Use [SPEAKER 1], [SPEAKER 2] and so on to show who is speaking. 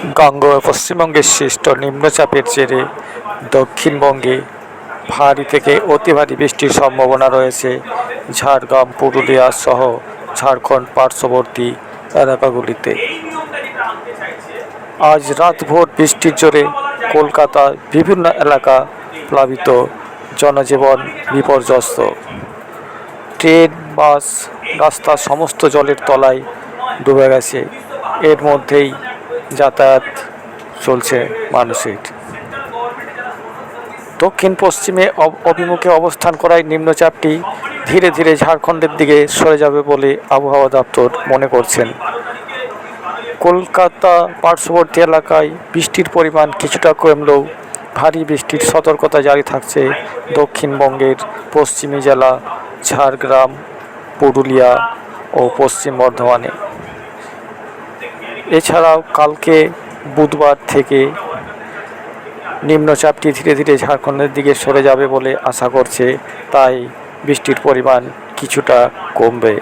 [SPEAKER 1] গাঙ্গেয় পশ্চিমবঙ্গের সৃষ্ট নিম্নচাপের জেরে দক্ষিণবঙ্গে ভারী থেকে অতি ভারী বৃষ্টির সম্ভাবনা রয়েছে। ঝাড়গ্রাম, পুরুলিয়া সহ ঝাড়খণ্ড পার্শ্ববর্তী এলাকাগুলিতে। আজ রাতভর বৃষ্টির জোরে কলকাতার বিভিন্ন এলাকা প্লাবিত। জনজীবন বিপর্যস্ত। ট্রেন, বাস রাস্তা সমস্ত জলের তলায় ডুবে গেছে। এর মধ্যেই যাতায়াত চলছে মানুষের দক্ষিণ পশ্চিমে অভিমুখে অবস্থান করায় নিম্নচাপটি ধীরে ধীরে ঝাড়খণ্ডের দিকে সরে যাবে বলে আবহাওয়া দপ্তর মনে করছেন। কলকাতা পার্শ্ববর্তী এলাকায় বৃষ্টির পরিমাণ কিছুটা কমলেও ভারী বৃষ্টির সতর্কতা জারি থাকছে দক্ষিণবঙ্গের পশ্চিমী জেলা ঝাড়গ্রাম, পুরুলিয়া ও পশ্চিম বর্ধমানে। এছাড়াও কালকে বুধবার থেকে নিম্নচাপটি ধীরে ধীরে ঝাড়খণ্ডের দিকে সরে যাবে বলে আশা করছে। তাই বৃষ্টির পরিমাণ কিছুটা কমবে।